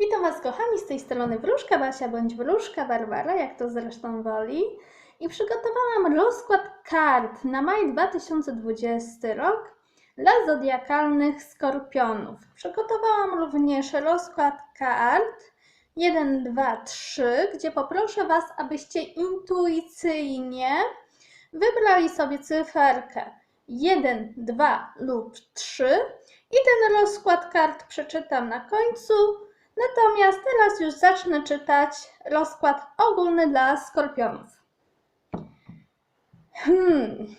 Witam Was kochani, z tej strony Wróżka Basia bądź Wróżka Barbara, jak to zresztą woli. I przygotowałam rozkład kart na maj 2020 rok dla zodiakalnych skorpionów. Przygotowałam również rozkład kart 1, 2, 3, gdzie poproszę Was, abyście intuicyjnie wybrali sobie cyferkę 1, 2 lub 3 i ten rozkład kart przeczytam na końcu. Natomiast teraz już zacznę czytać rozkład ogólny dla skorpionów. Hmm.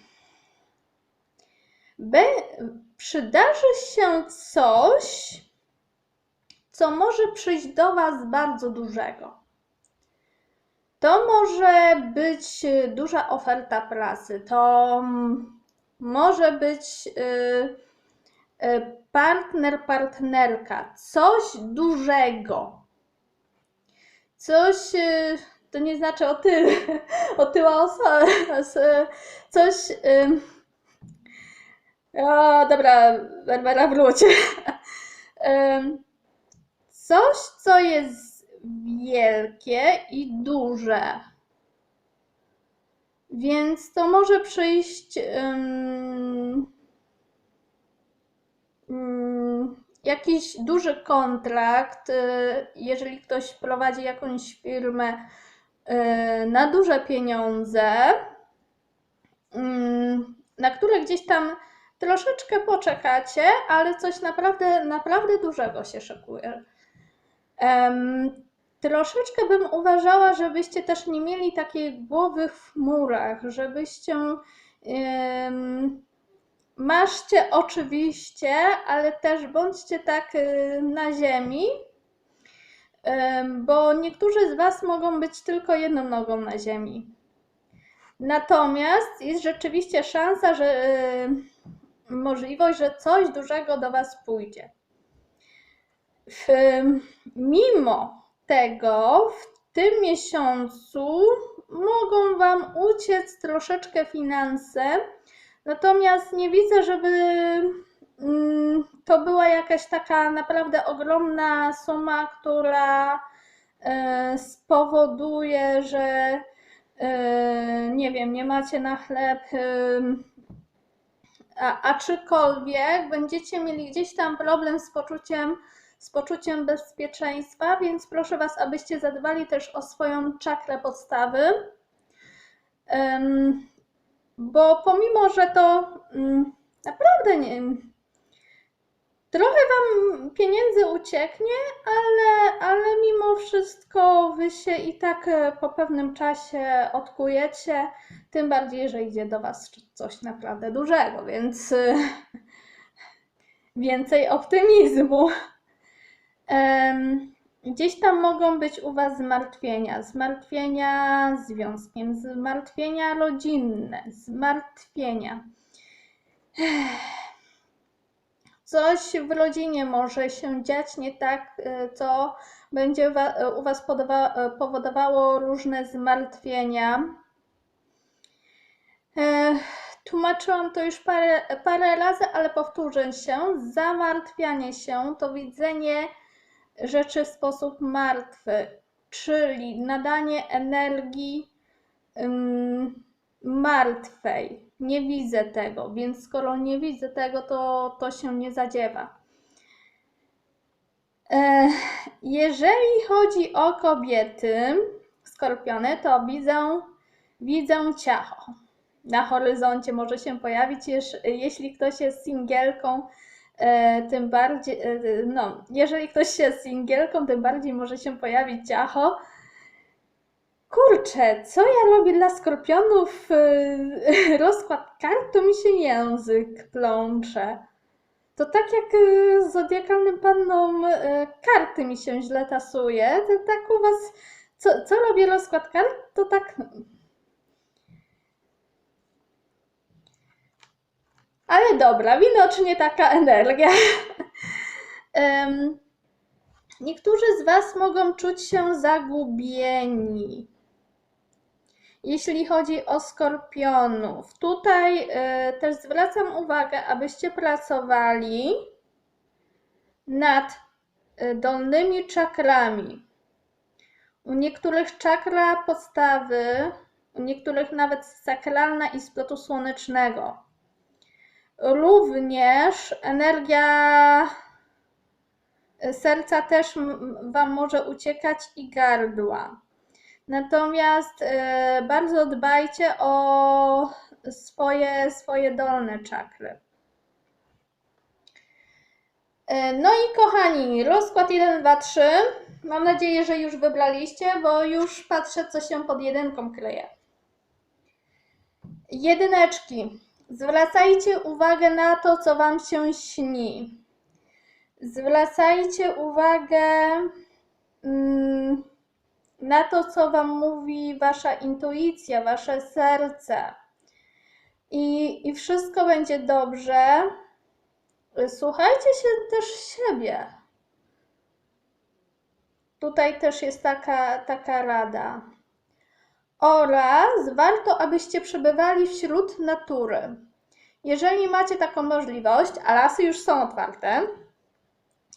By, przydarzy się coś, co może przyjść do Was bardzo dużego. To może być y, duża oferta pracy, to może być y, y, partner, partnerka, coś dużego. Coś, y, to nie znaczy o tył, otyła osoba, coś. y, O, dobra, Barbara, wróć. Coś, co jest wielkie i duże. Więc to może przyjść. mm, jakiś duży kontrakt, y, jeżeli ktoś prowadzi jakąś firmę y, na duże pieniądze, mm, na które gdzieś tam troszeczkę poczekacie, ale coś naprawdę, naprawdę dużego się szykuje. Troszeczkę bym uważała, żebyście też nie mieli takiej głowy w chmurach, żebyście Maszcie oczywiście, ale też bądźcie tak y, na ziemi, bo niektórzy z Was mogą być tylko jedną nogą na ziemi. Natomiast jest rzeczywiście szansa, że y, możliwość, że coś dużego do Was pójdzie. Mimo tego, w tym miesiącu mogą Wam uciec troszeczkę finanse. Natomiast nie widzę, żeby mm, to była jakaś taka naprawdę ogromna suma, która e, spowoduje, że e, nie wiem, nie macie na chleb. em, A, aczkolwiek będziecie mieli gdzieś tam problem z poczuciem, z poczuciem bezpieczeństwa, więc proszę Was, abyście zadbali też o swoją czakrę podstawy. Bo pomimo, że to mm, naprawdę nie. Trochę wam pieniędzy ucieknie, ale, ale mimo wszystko wy się i tak e, po pewnym czasie odkujecie. Tym bardziej, że idzie do was coś naprawdę dużego, więc e, więcej optymizmu. Gdzieś tam mogą być u Was zmartwienia, zmartwienia związkiem, zmartwienia rodzinne, zmartwienia. Coś w rodzinie może się dziać nie tak, y, co będzie u Was podawa- powodowało różne zmartwienia. Tłumaczyłam to już parę, parę razy, ale powtórzę się. Zamartwianie się to widzenie rzeczy w sposób martwy, czyli nadanie energii ym, martwej. Nie widzę tego, więc skoro nie widzę tego, to, to się nie zadziewa. E, jeżeli chodzi o kobiety skorpiony, to widzę, widzę ciacho. Na horyzoncie może się pojawić, jeż- jeśli ktoś jest singielką, tym bardziej, e, no, jeżeli ktoś jest singielką, tym bardziej może się pojawić ciacho. Kurczę, co ja robię dla skorpionów? e, Rozkład kart, to mi się język plącze. To tak jak e, z zodiakalnym pannom e, karty mi się źle tasuje, to tak u was, co, co robię rozkład kart, to tak Ale dobra, widocznie taka energia. Niektórzy z Was mogą czuć się zagubieni, jeśli chodzi o skorpionów. Tutaj e, też zwracam uwagę, abyście pracowali nad y, dolnymi czakrami. U niektórych czakra podstawy, u niektórych nawet sakralna i splotu słonecznego. Również energia serca też Wam może uciekać i gardła. Natomiast e, bardzo dbajcie o swoje, swoje dolne czakry. E, No i kochani, rozkład 1, 2, 3. Mam nadzieję, że już wybraliście, bo już patrzę, co się pod jedynką kryje. Jedyneczki. Zwracajcie uwagę na to, co Wam się śni. Zwracajcie uwagę mm, na to, co Wam mówi Wasza intuicja, Wasze serce. I, I wszystko będzie dobrze. Słuchajcie się też siebie. Tutaj też jest taka, taka rada. Oraz warto, abyście przebywali wśród natury. Jeżeli macie taką możliwość, a lasy już są otwarte,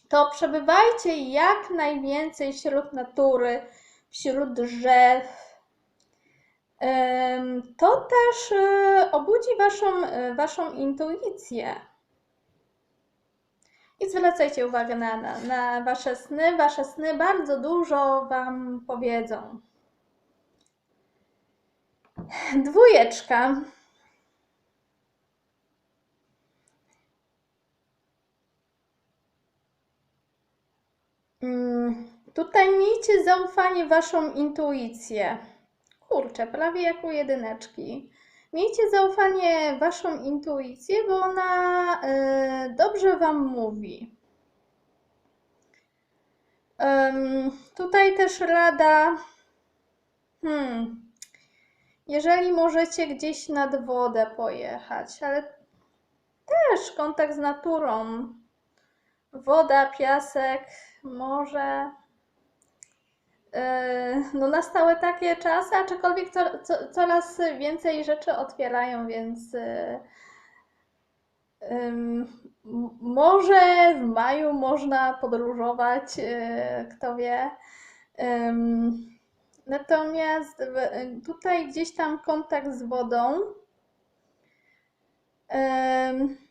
to przebywajcie jak najwięcej wśród natury, wśród drzew. To też e, obudzi waszą, e, waszą intuicję. I zwracajcie uwagę na, na, na wasze sny. Wasze sny bardzo dużo wam powiedzą. Dwójeczka. Mm, Tutaj miejcie zaufanie waszą intuicję. Kurczę, prawie jak u jedyneczki. Miejcie zaufanie waszą intuicję, bo ona e, dobrze wam mówi. Em, tutaj też rada. Hmm, jeżeli możecie gdzieś nad wodę pojechać, ale też kontakt z naturą. Woda, piasek, morze. Yy, No nastały takie czasy, aczkolwiek co, co, coraz więcej rzeczy otwierają, więc m- może w maju można podróżować, yy, kto wie. Natomiast w- tutaj gdzieś tam kontakt z wodą.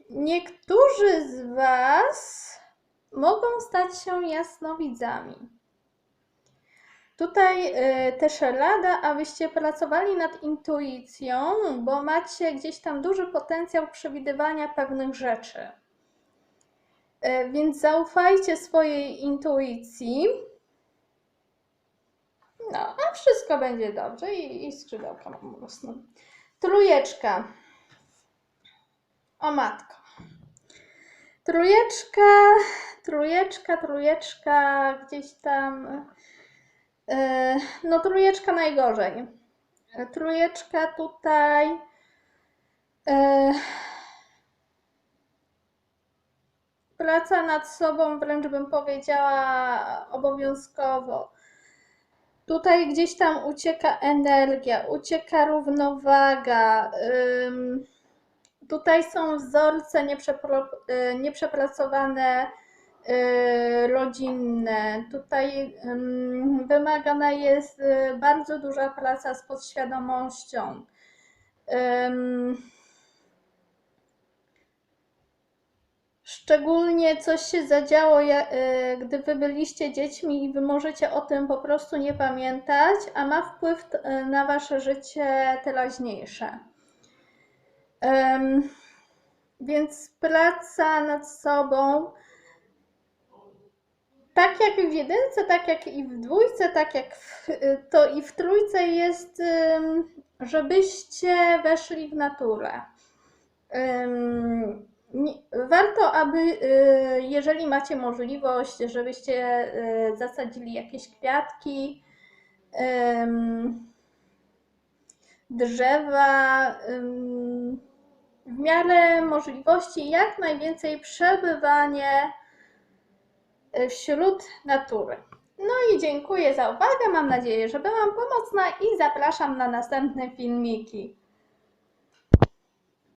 Niektórzy z Was mogą stać się jasnowidzami. Tutaj y, też rada, abyście pracowali nad intuicją, bo macie gdzieś tam duży potencjał przewidywania pewnych rzeczy. Y, Więc zaufajcie swojej intuicji. No, a wszystko będzie dobrze i, i skrzydełka mam rosną. Trójeczka. O matko. Trójeczka, trójeczka, trójeczka, gdzieś tam. Yy, no, trójeczka najgorzej. Trójeczka tutaj. Yy, praca nad sobą, wręcz bym powiedziała, obowiązkowo. Tutaj gdzieś tam ucieka energia, ucieka równowaga. ym, Tutaj są wzorce nieprzepro, y, nieprzepracowane, y, rodzinne. Tutaj ym, wymagana jest y, bardzo duża praca z podświadomością. Szczególnie coś się zadziało, y, gdy wy byliście dziećmi i wy możecie o tym po prostu nie pamiętać, a ma wpływ y, na wasze życie teraźniejsze. Więc praca nad sobą, tak jak w jedynce, tak jak i w dwójce, tak jak w, to i w trójce jest, żebyście weszli w naturę. Warto, aby, y, jeżeli macie możliwość, żebyście y, zasadzili jakieś kwiatki, drzewa, w miarę możliwości jak najwięcej przebywanie y, wśród natury. No i dziękuję za uwagę. Mam nadzieję, że byłam pomocna i zapraszam na następne filmiki.